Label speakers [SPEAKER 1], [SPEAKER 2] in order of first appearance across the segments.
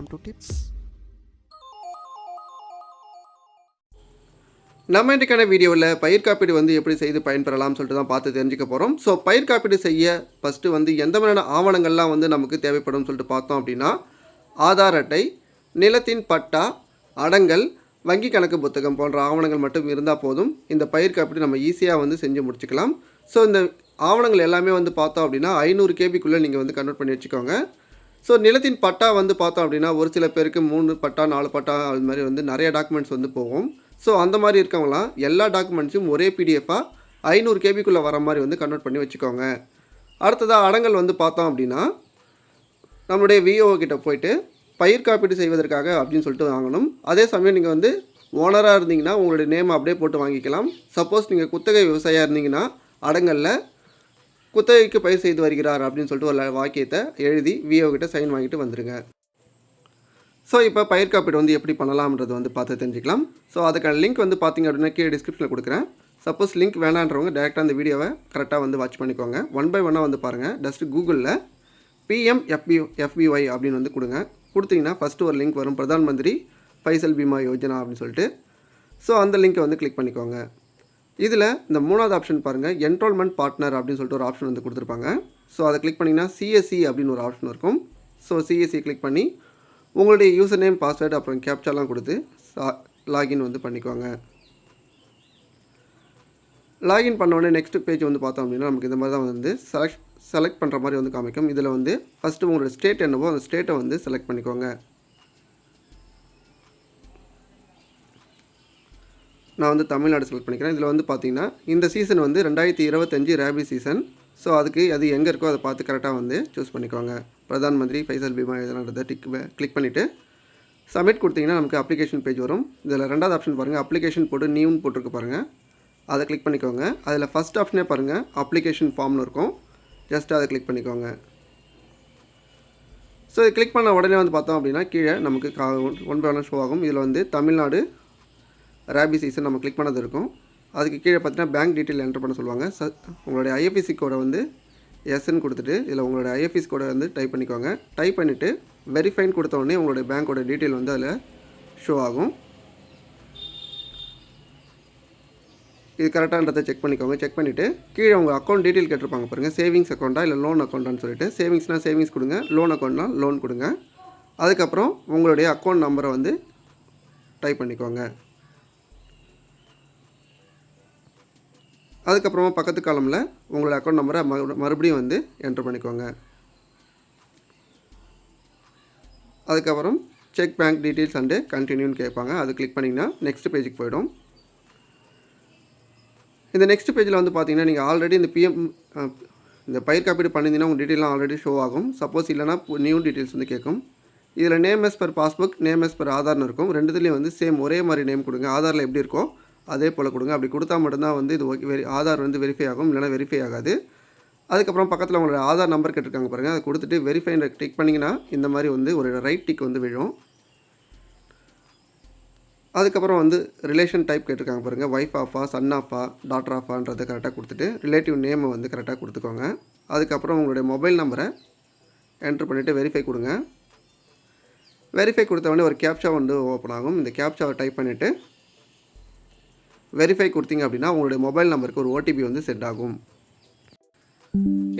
[SPEAKER 1] time to tips.
[SPEAKER 2] நம்ம இன்றைக்கான வீடியோவில் பயிர் காப்பீடு வந்து எப்படி செய்து பயன்பெறலாம்னு சொல்லிட்டு தான் பார்த்து தெரிஞ்சுக்க போகிறோம். ஸோ பயிர் காப்பீடு செய்ய ஃபஸ்ட்டு வந்து எந்த மாதிரியான ஆவணங்கள்லாம் வந்து நமக்கு தேவைப்படும் சொல்லிட்டு பார்த்தோம் அப்படின்னா ஆதார் அட்டை நிலத்தின் பட்டா அடங்கல் வங்கி கணக்கு புத்தகம் போன்ற ஆவணங்கள் மட்டும் இருந்தால் போதும். இந்த பயிர் காப்பீடு நம்ம ஈஸியாக வந்து செஞ்சு முடிச்சுக்கலாம். ஸோ இந்த ஆவணங்கள் எல்லாமே வந்து பார்த்தோம் அப்படின்னா ஐநூறு கேபிக்குள்ளே நீங்கள் வந்து கன்வெர்ட் பண்ணி வச்சுக்கோங்க. ஸோ நிலத்தின் பட்டா வந்து பார்த்தோம் அப்படின்னா ஒரு சில பேருக்கு மூணு பட்டா நாலு பட்டா அது மாதிரி வந்து நிறைய டாக்குமெண்ட்ஸ் வந்து போகும். ஸோ அந்த மாதிரி இருக்கவங்களாம் எல்லா டாக்குமெண்ட்ஸையும் ஒரே பிடிஎஃபாக ஐநூறு கேபிக்குள்ளே வர மாதிரி வந்து கன்வெர்ட் பண்ணி வச்சுக்கோங்க. அடுத்ததாக அடங்கல் வந்து பார்த்தோம் அப்படின்னா நம்மளுடைய விஓ கிட்ட போயிட்டு பயிர் காப்பீடு செய்வதற்காக அப்படின்னு சொல்லிட்டு வாங்கணும். அதே சமயம் நீங்கள் வந்து ஓனராக இருந்தீங்கன்னா உங்களுடைய நேம் அப்படியே போட்டு வாங்கிக்கலாம். சப்போஸ் நீங்கள் குத்தகை விவசாயியாக இருந்தீங்கன்னா அடங்கலில் குத்தகைக்கு பயிர் செய்து வருகிறார் அப்படின்னு சொல்லிட்டு ஒரு வாக்கியத்தை எழுதி விஓ கிட்ட சைன் வாங்கிட்டு வந்துடுங்க ஸோ இப்போ பயிர் காப்பீடு வந்து எப்படி பண்ணலாம்ன்றது வந்து பார்த்து தெரிஞ்சுக்கலாம். ஸோ அதுக்கான லிங்க் வந்து பார்த்தீங்க அப்படின்னா கீழே டிஸ்கிரிப்ஷனில் கொடுக்குறேன். சப்போஸ் லிங்க் வேணான்றவங்க டேரெக்டாக அந்த வீடியோவை கரெக்டாக வந்து வாட்ச் பண்ணிக்கோங்க. ஒன் பை ஒன்னாக வந்து பாருங்கள் ஜஸ்ட் கூகுளில் பிஎம் எஃபி எஃபிஒய் அப்படின்னு வந்து கொடுங்க. கொடுத்தீங்கன்னா ஃபஸ்ட்டு ஒரு லிங்க் வரும். பிரதான் மந்திரி ஃபைசல் பீமா யோஜனா அப்படின்னு சொல்லிட்டு. ஸோ அந்த லிங்க்கை வந்து கிளிக் பண்ணிக்கோங்க. இதில் இந்த மூணாவது ஆப்ஷன் பாருங்கள் என்ரோல்மெண்ட் பார்ட்னர் அப்படின்னு சொல்லிட்டு ஒரு ஆப்ஷன் வந்து கொடுத்துருப்பாங்க. ஸோ அதை கிளிக் பண்ணிங்கன்னா சிஎஸ்சி அப்படின்னு ஒரு ஆப்ஷன் இருக்கும். ஸோ சிஎஸ்சி கிளிக் பண்ணி உங்களுடைய யூசர் நேம் பாஸ்வேர்டு அப்புறம் கேப்சாலாம் கொடுத்து லாகின் வந்து பண்ணிக்குவாங்க. லாகின் பண்ண உடனே நெக்ஸ்ட் பேஜ் வந்து பார்த்தோம் அப்படின்னா நமக்கு இந்த மாதிரி தான் வந்து செலக்ட் செலக்ட் பண்ணுற மாதிரி வந்து காமிக்கும். இதில் வந்து ஃபஸ்ட்டு உங்களோட ஸ்டேட் என்னவோ அந்த ஸ்டேட்டை வந்து செலக்ட் பண்ணிக்கோங்க. நான் வந்து தமிழ்நாடு செலக்ட் பண்ணிக்கிறேன். இதில் வந்து பார்த்தீங்கன்னா இந்த சீசன் வந்து ரெண்டாயிரத்தி இருபத்தஞ்சி ரேபி சீசன் ஸோ அதுக்கு அது எங்கே இருக்கோ அதை பார்த்து கரெக்டாக வந்து சூஸ் பண்ணிக்கோங்க. பிரதான் மந்திரி ஃபைசல் பீமா இதெல்லான்றதை டிக் கிளிக் பண்ணிவிட்டு சப்மிட் கொடுத்தீங்கன்னா நமக்கு அப்ளிகேஷன் பேஜ் வரும். இதில் ரெண்டாவது ஆப்ஷன் பாருங்கள் அப்ளிகேஷன் போட்டு நியூன்னு போட்டிருக்கு பாருங்கள் அதை கிளிக் பண்ணிக்கோங்க. அதில் ஃபஸ்ட் ஆப்ஷனே பாருங்கள் அப்ளிகேஷன் ஃபார்ம்னு இருக்கும். ஜஸ்ட் அதை கிளிக் பண்ணிக்கோங்க. ஸோ இது கிளிக் பண்ண உடனே வந்து பார்த்தோம் அப்படின்னா கீழே நமக்கு கா ஒன் பை ஒன் ஷோ ஆகும். இதில் வந்து தமிழ்நாடு ரேபி சீசன் நம்ம கிளிக் பண்ணது இருக்கும். அதுக்கு கீழே பார்த்தீங்கன்னா பேங்க் டீட்டெயில் என்டர் பண்ண சொல்லுவாங்க. ச உங்களுடைய ஐஎஃப்எஸ்சி கோடை வந்து எஸ்ன்னு கொடுத்துட்டு இதில் உங்களோட ஐஎஃப்எஸ் கோடை வந்து டைப் பண்ணிக்கோங்க. டைப் பண்ணிவிட்டு வெரிஃபைன் கொடுத்த உடனே உங்களுடைய பேங்க்கோட டீட்டெயில் வந்து அதில் ஷோ ஆகும். இது கரெக்டான்றதை செக் பண்ணிக்கோங்க. செக் பண்ணிவிட்டு கீழே உங்கள் அக்கௌண்ட் டீட்டெயில் கேட்டிருப்பாங்க பாருங்கள் சேவிங்ஸ் அக்கௌண்ட்டா இல்லை லோன் அக்கௌண்ட்டான்னு சொல்லிட்டு சேவிங்ஸ்னால் சேவிங்ஸ் கொடுங்க லோன் அக்கௌண்ட்னா லோன் கொடுங்க. அதுக்கப்புறம் உங்களுடைய அக்கௌண்ட் நம்பரை வந்து டைப் பண்ணிக்கோங்க. அதுக்கப்புறமா பக்கத்து காலமில் உங்களோட அக்கௌண்ட் நம்பரை மறுபடியும் வந்து என்ட்ரு பண்ணிக்கோங்க. அதுக்கப்புறம் செக் பேங்க் டீட்டெயில்ஸ் அண்டு கண்டினியூன்னு கேட்பாங்க. அது கிளிக் பண்ணிங்கன்னா நெக்ஸ்ட் பேஜுக்கு போயிடும். இந்த நெக்ஸ்ட் பேஜில் வந்து பார்த்தீங்கன்னா நீங்கள் ஆல்ரெடி இந்த பிஎம் இந்த பயிர் காப்பீடு பண்ணியிருந்தீங்கன்னா உங்கள் டீட்டெயிலாம் ஆல்ரெடி ஷோ ஆகும். சப்போஸ் இல்லைனா நியூ டீட்டெயில்ஸ் வந்து கேட்கும். இதில் name as per passbook name as per ஆதார்னு இருக்கும். ரெண்டுத்துலேயும் வந்து சேம் ஒரே மாதிரி நேம் கொடுங்க. ஆதாரில் எப்படி இருக்கோ அதே போல் கொடுங்க. அப்படி கொடுத்தா மட்டும்தான் வந்து இது ஓகே வெரி ஆதார் வந்து வெரிஃபை ஆகும் இல்லைனா வெரிஃபை ஆகாது. அதுக்கப்புறம் பக்கத்தில் உங்களோட ஆதார் நம்பர் கேட்டிருக்காங்க பாருங்கள் அதை கொடுத்துட்டு வெரிஃபைன்ற டிக் பண்ணிங்கன்னா இந்த மாதிரி வந்து ஒரு ரைட் டிக் வந்து விழும். அதுக்கப்புறம் வந்து ரிலேஷன் டைப் கேட்டிருக்காங்க பாருங்கள் ஒய்ஃப் ஆஃபா சன் ஆஃபா டாட்டர் ஆஃபான்றதை கரெக்டாக கொடுத்துட்டு ரிலேட்டிவ் நேமை வந்து கரெக்டாக கொடுத்துக்கோங்க. அதுக்கப்புறம் உங்களுடைய மொபைல் நம்பரை என்ட்ரு பண்ணிவிட்டு வெரிஃபை கொடுங்க. வெரிஃபை கொடுத்த உடனே ஒரு கேப்ஷா வந்து ஓப்பன் ஆகும். இந்த கேப்ஷாவை டைப் பண்ணிவிட்டு வெரிஃபை கொடுத்தீங்க அப்படின்னா உங்களுடைய மொபைல் நம்பருக்கு ஒரு ஓடிபி வந்து சென்ட் ஆகும்.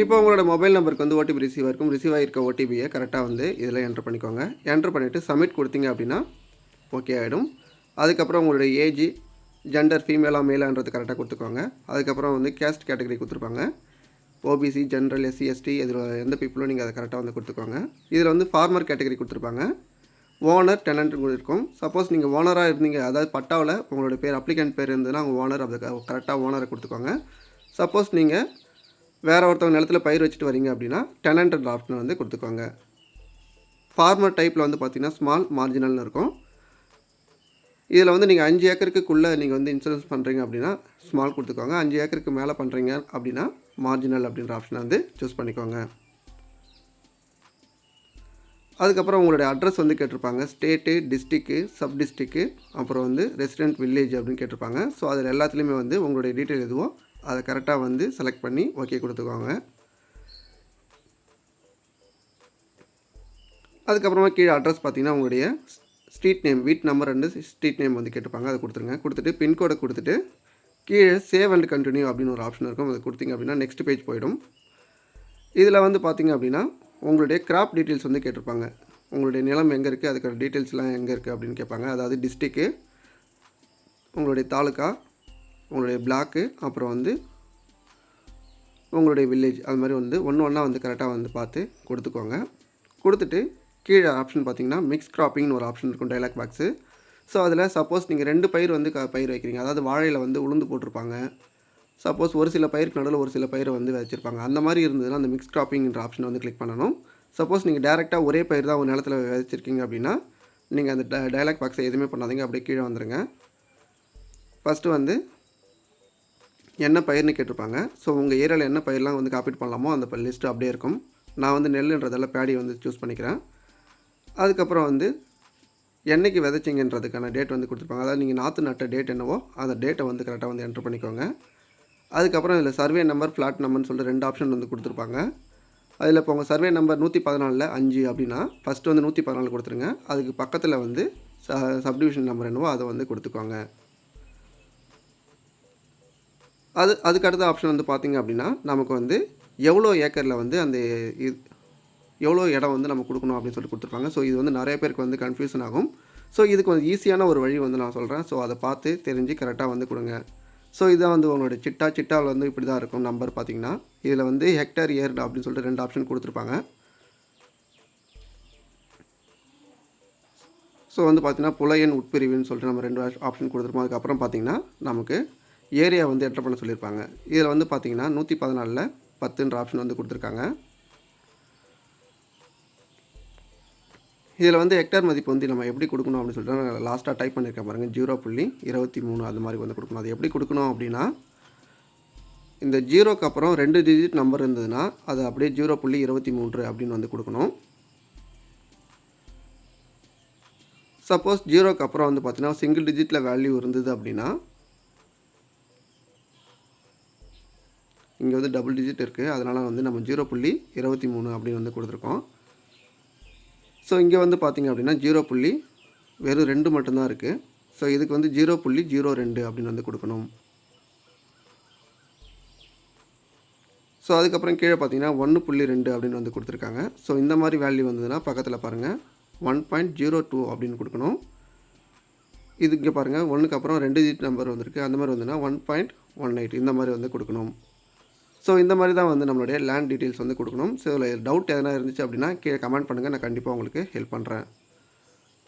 [SPEAKER 2] இப்போ உங்களோட மொபைல் நம்பருக்கு வந்து ஓடிபி ரிசீவ் ஆயிருக்கும் ரிசீவ் ஆகிருக்க ஓடிபியை கரெக்டாக வந்து இதில் என்ட்ரு பண்ணிக்கோங்க. என்ட்ரு பண்ணிவிட்டு சப்மிட் கொடுத்தீங்க அப்படின்னா ஓகே ஆகிடும் அதுக்கப்புறம் உங்களுடைய ஏஜ் ஜெண்டர் ஃபீமேலாக மேலான்றது கரெக்டாக கொடுத்துக்கோங்க. அதுக்கப்புறம் வந்து கேஸ்ட் கேட்டகரி கொடுத்துருப்பாங்க. ஓபிசி ஜென்ரல் எஸ்சி எஸ்டி இதில் எந்த பீப்புளும் நீங்கள் அதை கரெக்டாக வந்து கொடுத்துக்கோங்க. இதில் வந்து ஃபார்மர் கேட்டகரி கொடுத்துருப்பாங்க. ஓனர் டெனண்ட் இருக்கும். சப்போஸ் நீங்கள் ஓனராக இருந்தீங்க அதாவது பட்டாவில் உங்களோட பேர் அப்ளிகண்ட் பேர் இருந்ததுன்னா அவங்க ஓனர் அதை கரெக்டாக ஓனரை கொடுத்துக்கோங்க. சப்போஸ் நீங்கள் வேறு ஒருத்தவங்க நிலத்தில் பயிர் வச்சுட்டு வரீங்க அப்படின்னா டெனண்ட் டிராஃப்ட்னு வந்து கொடுத்துக்கோங்க. ஃபார்மர் டைப்பில் வந்து பார்த்திங்கன்னா ஸ்மால் மார்ஜினல்னு இருக்கும். இதில் வந்து நீங்கள் அஞ்சு ஏக்கருக்குள்ளே நீங்கள் வந்து இன்சூரன்ஸ் பண்ணுறீங்க அப்படின்னா ஸ்மால் கொடுத்துக்கோங்க. அஞ்சு ஏக்கருக்கு மேலே பண்ணுறீங்க அப்படின்னா மார்ஜினல் அப்படின்ற ஆப்ஷனை வந்து சூஸ் பண்ணிக்கோங்க. அதுக்கப்புறம் உங்களுடைய அட்ரஸ் வந்து கேட்டிருப்பாங்க. ஸ்டேட்டு டிஸ்ட்ரிக்கு சப் டிஸ்ட்ரிக்கு அப்புறம் வந்து ரெசிடென்ட் வில்லேஜ் அப்படின்னு கேட்டிருப்பாங்க. ஸோ அதில் எல்லாத்துலேயுமே வந்து உங்களுடைய டீட்டெயில் எதுவோ அதை கரெக்டாக வந்து செலக்ட் பண்ணி ஓகே கொடுத்துக்கோங்க. அதுக்கப்புறமா கீழே அட்ரஸ் பார்த்தீங்கன்னா உங்களுடைய ஸ்ட்ரீட் நேம் வீட் நம்பர் அண்டு ஸ்ட்ரீட் நேம் வந்து கேட்டுப்பாங்க அதை கொடுத்துருங்க. கொடுத்துட்டு பின்கோடை கொடுத்துட்டு கீழே சேவ் அண்ட் கண்டினியூ அப்படின்னு ஒரு ஆப்ஷன் இருக்கும். அதை கொடுத்தீங்க அப்படின்னா நெக்ஸ்ட் பேஜ் போயிடும். இதில் வந்து பார்த்தீங்க அப்படின்னா உங்களுடைய கிராப் டீட்டெயில்ஸ் வந்து கேட்டிருப்பாங்க. உங்களுடைய நிலம் எங்கே இருக்குது அதுக்கான டீட்டெயில்ஸ்லாம் எங்கே இருக்குது அப்படின்னு கேட்பாங்க. அதாவது டிஸ்ட்ரிக்கு உங்களுடைய தாலுக்கா உங்களுடைய பிளாக்கு அப்புறம் வந்து உங்களுடைய வில்லேஜ் அது மாதிரி வந்து ஒன்று ஒன்றா வந்து கரெக்டாக வந்து பார்த்து கொடுத்துக்கோங்க. கொடுத்துட்டு கீழே ஆப்ஷன் பார்த்தீங்கன்னா மிக்ஸ் கிராப்பிங்னு ஒரு ஆப்ஷன் இருக்கும் டைலாக் பாக்ஸு ஸோ அதில் சப்போஸ் நீங்கள் ரெண்டு பயிர் வந்து க பயிர் வைக்கிறீங்க. அதாவது வாழையில் வந்து உளுந்து போட்டிருப்பாங்க. சப்போஸ் ஒரு சில பயிருக்கு நடுவில் ஒரு சில பயிரை வந்து விதைச்சிருப்பாங்க அந்த மாதிரி இருந்ததுன்னா அந்த மிக்ஸ் கிராப்பிங்கிற ஆப்ஷன் வந்து கிளிக் பண்ணணும். சப்போஸ் நீங்கள் டேரெக்டாக ஒரே பயிர் தான் ஒரு நிலத்தில் விதைச்சிருக்கீங்க அப்படின்னா நீங்கள் அந்த டைலாக் பாக்ஸை எதுவுமே பண்ணாதீங்க. அப்படியே கீழே வந்துடுங்க ஃபஸ்ட்டு வந்து என்ன பயிர்னு கேட்டிருப்பாங்க. ஸோ உங்கள் ஏரியாவில் என்ன பயிரெலாம் வந்து காப்பீட் பண்ணலாமோ அந்த லிஸ்ட்டு அப்படியே இருக்கும். நான் வந்து நெல்லுன்றதால பேடி வந்து சூஸ் பண்ணிக்கிறேன். அதுக்கப்புறம் வந்து என்றைக்கு விதைச்சிங்கன்றதுக்கான டேட் வந்து கொடுத்துருப்பாங்க. அதாவது நீங்கள் நாற்று நட்ட டேட் என்னவோ அந்த டேட்டை வந்து கரெக்டாக வந்து என்ட்ரு பண்ணிக்கோங்க. அதுக்கப்புறம் இதில் சர்வே நம்பர் ஃப்ளாட் நம்பர்னு சொல்லிட்டு ரெண்டு ஆப்ஷன் வந்து கொடுத்துருப்பாங்க. அதில் இப்போ உங்கள் சர்வே நம்பர் நூற்றி பதினாலில் அஞ்சு அப்படின்னா ஃபஸ்ட்டு வந்து நூற்றி பதினாலு கொடுத்துருங்க. அதுக்கு பக்கத்தில் வந்து ச சப்டிவிஷன் நம்பர் என்னவோ அதை வந்து கொடுத்துக்கோங்க. அது அதுக்கு அடுத்த ஆப்ஷன் வந்து பார்த்திங்க அப்படின்னா நமக்கு வந்து எவ்வளோ ஏக்கரில் வந்து அந்த இது எவ்வளோ இடம் வந்து நம்ம கொடுக்கணும் அப்படின்னு சொல்லி கொடுத்துருப்பாங்க. ஸோ இது வந்து நிறைய பேருக்கு வந்து கன்ஃபியூஷன் ஆகும். ஸோ இதுக்கு வந்து ஈஸியான ஒரு வழி வந்து நான் சொல்கிறேன் ஸோ அதை பார்த்து தெரிஞ்சு கரெக்டாக வந்து கொடுங்க. ஸோ இதான் வந்து உங்களோட சிட்டா சிட்டாவில் வந்து இப்படி தான் இருக்கும் நம்பர் பார்த்தீங்கன்னா. இதில் வந்து ஹெக்டர் இயர் அப்படின்னு சொல்லிட்டு ரெண்டு ஆப்ஷன் கொடுத்துருப்பாங்க. ஸோ வந்து பார்த்திங்கன்னா புலையன் உட்பிரிவுன்னு சொல்லிட்டு நம்ம ரெண்டு ஆப்ஷன் கொடுத்துருப்போம். அதுக்கப்புறம் பார்த்தீங்கன்னா நமக்கு ஏரியா வந்து என்டர் பண்ண சொல்லியிருப்பாங்க. இதில் வந்து பார்த்தீங்கன்னா நூற்றி பதினாலில் பத்துன்ற ஆப்ஷன் வந்து கொடுத்துருக்காங்க. இதில் வந்து ஹெக்டர் மதிப்பு வந்து நம்ம எப்படி கொடுக்கணும் அப்படின்னு சொல்லிட்டு நான் லாஸ்ட்டாக டைப் பண்ணியிருக்கேன் பாருங்கள் ஜீரோ புள்ளி இருபத்தி மூணு அது மாதிரி வந்து கொடுக்கணும். அது எப்படி கொடுக்கணும் அப்படின்னா இந்த ஜீரோக்கு அப்புறம் ரெண்டு டிஜிட் நம்பர் இருந்ததுன்னா அது அப்படியே ஜீரோ புள்ளி இருபத்தி மூன்று அப்படின்னு வந்து கொடுக்கணும். சப்போஸ் ஜீரோக்கு அப்புறம் வந்து பார்த்தீங்கன்னா சிங்கிள் டிஜிட்டில் வேல்யூ இருந்தது அப்படின்னா இங்கே வந்து டபுள் டிஜிட் இருக்குது அதனால் வந்து நம்ம ஜீரோ புள்ளி இருபத்தி மூணு அப்படின்னு வந்து கொடுத்துருக்கோம். ஸோ இங்கே வந்து பார்த்திங்க அப்படின்னா ஜீரோ புள்ளி வெறும் ரெண்டு மட்டும்தான் இருக்குது ஸோ இதுக்கு வந்து ஜீரோ புள்ளி ஜீரோ ரெண்டு அப்படின்னு வந்து கொடுக்கணும். ஸோ அதுக்கப்புறம் கீழே பார்த்தீங்கன்னா ஒன்று புள்ளி ரெண்டு அப்படின்னு வந்து கொடுத்துருக்காங்க. ஸோ இந்த மாதிரி வேல்யூ வந்ததுன்னா பக்கத்தில் பாருங்கள் ஒன் பாயிண்ட் ஜீரோ டூ அப்படின்னு கொடுக்கணும். இது இங்கே பாருங்கள் ஒன்றுக்கு அப்புறம் ரெண்டு டிஜிட் நம்பர் வந்திருக்கு. அந்த மாதிரி வந்துன்னா ஒன் பாயிண்ட் ஒன் எயிட். இந்த மாதிரி வந்து கொடுக்கணும். ஸோ இந்த மாதிரி தான் வந்து நம்மளுடைய லேண்ட் டீட்டெயில்ஸ் வந்து கொடுக்கணும். ஸோ இதில் டவுட் எதனா இருந்துச்சு அப்படின்னா கீழே கமெண்ட் பண்ணுங்கள் நான் கண்டிப்பாக உங்களுக்கு ஹெல்ப் பண்ணுறேன்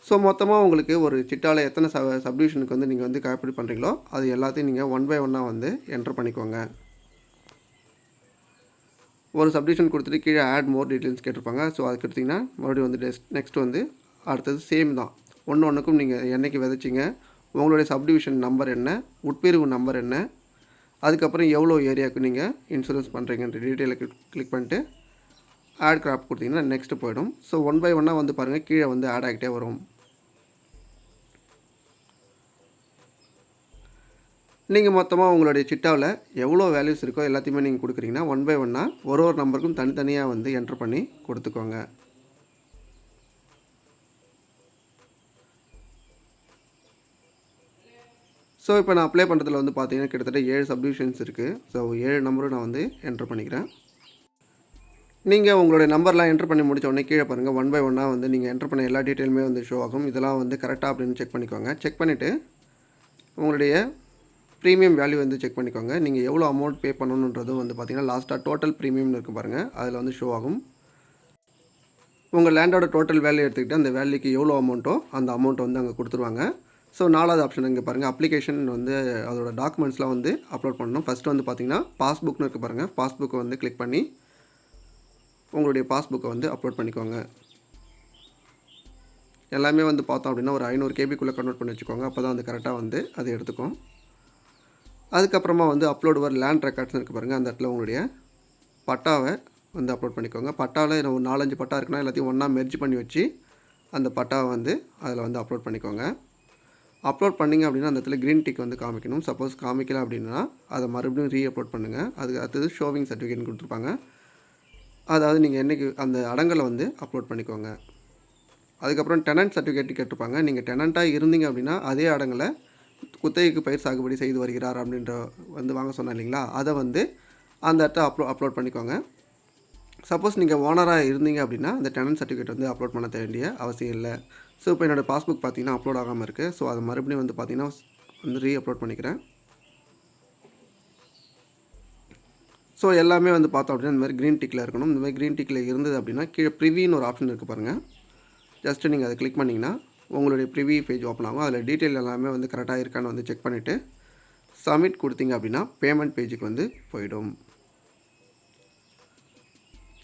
[SPEAKER 2] ஸோ மொத்தமாக உங்களுக்கு ஒரு சிட்டாவில் எத்தனை ச சப்டிவிஷனுக்கு வந்து நீங்கள் வந்து காப்பீடு பண்ணுறீங்களோ அது எல்லாத்தையும் நீங்கள் ஒன் பை ஒன்னாக வந்து என்ட்ரு பண்ணிக்கோங்க. ஒரு சப்டிவிஷன் கொடுத்துட்டு கீழே ஆட் மோர் டீட்டெயில்ஸ் கேட்டிருப்பாங்க. ஸோ அது கொடுத்தீங்கன்னா மறுபடியும் வந்து டெஸ்ட் நெக்ஸ்ட் வந்து அடுத்தது சேம் தான். ஒன்று ஒன்றுக்கும் நீங்கள் என்றைக்கு விதைச்சிங்க உங்களுடைய சப்டிவிஷன் நம்பர் என்ன உட்பிரிவு நம்பர் என்ன அதுக்கப்புறம் எவ்வளோ ஏரியாவுக்கு நீங்கள் இன்சூரன்ஸ் பண்ணுறீங்கன்ற டீட்டெயிலை கிளிக் பண்ணிட்டு ஆட் கிராப் கொடுத்தீங்கன்னா நெக்ஸ்ட்டு போயிடும். ஸோ ஒன் பை ஒன்னாக வந்து பாருங்கள் கீழே வந்து ஆட் ஆகிட்டே வரும். நீங்கள் மொத்தமாக உங்களுடைய சிட்டாவில் எவ்வளோ வேல்யூஸ் இருக்கோ எல்லாத்தையுமே நீங்கள் கொடுக்குறீங்கன்னா ஒன் பை ஒன்னாக ஒரு ஒரு நம்பருக்கும் தனித்தனியாக வந்து என்ட்ரு பண்ணி கொடுத்துக்கோங்க. ஸோ இப்போ நான் அப்ளை பண்ணுறதுல வந்து பார்த்தீங்கன்னா கிட்டத்தட்ட ஏழு சப்டிவிஷன்ஸ் இருக்குது ஸோ ஏழு நம்பரும் நான் வந்து என்ட்ரு பண்ணிக்கிறேன். நீங்கள் உங்களுடைய நம்பர்லாம் என்ட்ரு பண்ணி முடிச்ச உடனே கீழே பாருங்கள் ஒன் பை ஒன்னாக வந்து நீங்கள் என்ட்ரு பண்ண எல்லா டீட்டெயிலுமே வந்து ஷோ ஆகும். இதெல்லாம் வந்து கரெக்டாக அப்படின்னு செக் பண்ணிக்கோங்க. செக் பண்ணிவிட்டு உங்களுடைய ப்ரீமியம் வேல்யூ வந்து செக் பண்ணிக்கோங்க. நீங்கள் எவ்வளோ அமௌண்ட் பே பண்ணணுன்றதும் வந்து பார்த்தீங்கன்னா லாஸ்ட்டாக டோட்டல் ப்ரீமியம்னு இருக்குது பாருங்கள் அதில் வந்து ஷோ ஆகும். உங்கள் லேண்டோட டோட்டல் வேல்யூ எடுத்துக்கிட்டு அந்த வேல்யூக்கு எவ்வளோ அமௌண்ட்டோ அந்த அமௌண்ட் வந்து அங்கே கொடுத்துருவாங்க. ஸோ நாலாவது ஆப்ஷன் இங்கே பாருங்கள் அப்ளிகேஷன் வந்து அதோட டாக்குமெண்ட்ஸ்லாம் வந்து அப்லோட் பண்ணணும். ஃபஸ்ட்டு வந்து பார்த்தீங்கன்னா பாஸ்புக்னு இருக்குது பாருங்கள் பாஸ்புக்கை வந்து கிளிக் பண்ணி உங்களுடைய பாஸ்புக்கை வந்து அப்லோட் பண்ணிக்கோங்க. எல்லாமே வந்து பார்த்தோம் அப்படின்னா ஒரு ஐநூறு கேபிக்குள்ளே கன்வெர்ட் பண்ணி வச்சுக்கோங்க. அப்போ தான் வந்து கரெக்டாக வந்து அது எடுத்துக்கும். அதுக்கப்புறமா வந்து அப்லோடு வர லேண்ட் ரெக்கார்ட்ஸ் இருக்குது பாருங்கள் அந்த இடத்துல உங்களுடைய பட்டாவை வந்து அப்லோட் பண்ணிக்கோங்க. பட்டாவில் ஒரு நாலஞ்சு பட்டா இருக்குன்னா எல்லாத்தையும் ஒன்றா மெர்ஜ் பண்ணி வச்சு அந்த பட்டாவை வந்து அதில் வந்து அப்லோட் பண்ணிக்கோங்க. அப்லோட் பண்ணிங்க அப்படின்னா அந்த இடத்துல க்ரீன் டிக் வந்து காமிக்கணும். சப்போஸ் காமிக்கல அப்படின்னா அதை மறுபடியும் ரீ அப்லோட் பண்ணுங்கள் அதுக்கு அடுத்தது ஷோவிங் சர்டிஃபிகேட் கொடுத்துருப்பாங்க. அதாவது நீங்கள் என்றைக்கு அந்த அடங்கலை வந்து அப்லோட் பண்ணிக்கோங்க. அதுக்கப்புறம் டெனன்ட் சர்டிஃபிகேட் கேட்டிருப்பாங்க. நீங்கள் டெனண்ட்டாக இருந்தீங்க அப்படின்னா அதே அடங்கில் குத்தகைக்கு பயிர் சாகுபடி செய்து வருகிறார் அப்படின்ற வந்து வாங்க சொன்னேன் இல்லைங்களா? அதை வந்து அந்த இடத்த அப்லோ அப்லோட் பண்ணிக்கோங்க. சப்போஸ் நீங்கள் ஓனராக இருந்தீங்க அப்படின்னா அந்த டெனன்ட் சர்டிஃபிகேட் வந்து அப்லோட் பண்ண வேண்டிய அவசியம் இல்லை. ஸோ இப்போ என்னோடய பாஸ்புக் பார்த்தீங்கன்னா அப்லோட் ஆகாமல் இருக்குது ஸோ அதை மறுபடியும் வந்து பார்த்தீங்கன்னா வந்து ரீ அப்லோட் பண்ணிக்கிறேன். ஸோ எல்லாமே வந்து பார்த்தோம் அப்படின்னா இந்த மாதிரி க்ரீன் டிக்கில் இருக்கணும். இந்த மாதிரி க்ரீன் டிக்கில் இருந்தது அப்படின்னா கீழே ப்ரிவின்னு ஒரு ஆப்ஷன் இருக்குது பாருங்கள் ஜஸ்ட்டு நீங்கள் அதை கிளிக் பண்ணிங்கன்னா உங்களுடைய ப்ரிவி பேஜ் ஓப்பன் ஆகும். அதில் டீட்டெயில் எல்லாமே வந்து கரெக்டாக இருக்கான்னு வந்து செக் பண்ணிவிட்டு சப்மிட் கொடுத்தீங்க அப்படின்னா பேமெண்ட் பேஜுக்கு வந்து போயிடும்.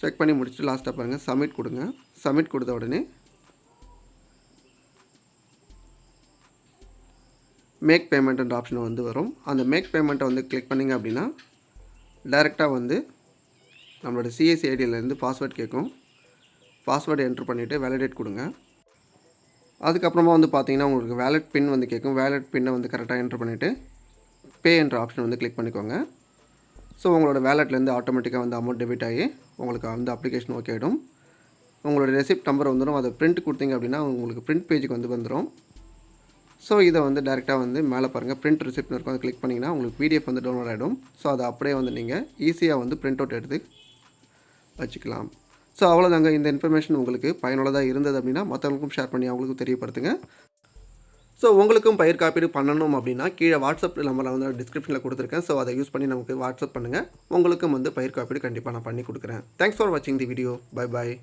[SPEAKER 2] செக் பண்ணி முடிச்சுட்டு லாஸ்ட்டாக பாருங்கள் சப்மிட் கொடுங்க. சப்மிட் கொடுத்த உடனே மேக் பேமெண்ட்ன்ற ஆப்ஷன் வந்து வரும். அந்த மேக் பேமெண்ட்டை வந்து கிளிக் பண்ணிங்க அப்படின்னா டைரெக்டாக வந்து நம்மளோட சிஎஸ்சி ஐடியிலேருந்து பாஸ்வேர்ட் கேட்கும். பாஸ்வேர்டு என்ட்ரு பண்ணிவிட்டு வேலிடேட் கொடுங்க. அதுக்கப்புறமா வந்து பார்த்தீங்கன்னா உங்களுக்கு வேலட் பின் வந்து கேட்கும். வேலட் பின்னை வந்து கரெக்டாக என்ட்ரு பண்ணிவிட்டு பே என்ற ஆப்ஷன் வந்து கிளிக் பண்ணிக்கோங்க. ஸோ உங்களோட வேலட்லேருந்து ஆட்டோமேட்டிக்காக வந்து அமௌண்ட் டெபிட் ஆகி உங்களுக்கு வந்து அப்ளிகேஷன் ஓகே ஆகிடும் உங்களோட ரெசிப்ட் நம்பர் வந்துடும் அதை பிரிண்ட் கொடுத்தீங்க அப்படின்னா உங்களுக்கு பிரிண்ட் பேஜுக்கு வந்து வந்துடும் ஸோ இதை வந்து டேரெக்டாக வந்து மேலே பாருங்கள் பிரிண்ட் ரிசிப்ட்னு இருக்கும். அதை கிளிக் பண்ணிங்கன்னா உங்களுக்கு பிடிஎஃப் வந்து டவுன்லோட் ஆகிடும் ஸோ அதை அப்படியே வந்து நீங்கள் ஈஸியாக வந்து பிரிண்ட் அவுட் எடுத்து வச்சுக்கலாம். ஸோ அவ்வளோதாங்க இந்த இன்ஃபர்மேஷன் உங்களுக்கு பயனுள்ளதாக இருந்தது அப்படின்னா மற்றவங்களுக்கும் ஷேர் பண்ணி அவங்களுக்கும் தெரியப்படுத்துங்க. ஸோ உங்களுக்கும் பயிர் காப்பீடு பண்ணணும் அப்படின்னா கீழே வாட்ஸ்அப் நம்பரில் வந்து டிஸ்கிரிப்ஷனில் கொடுத்துருக்கேன். ஸோ அதை யூஸ் பண்ணி நமக்கு வாட்ஸ்அப் பண்ணுங்கள் உங்களுக்கும் வந்து பயிர் காப்பீடு கண்டிப்பாக நான் பண்ணி கொடுக்குறேன். தேங்க்ஸ் ஃபார் வாட்சிங் தி வீடியோ பை பாய்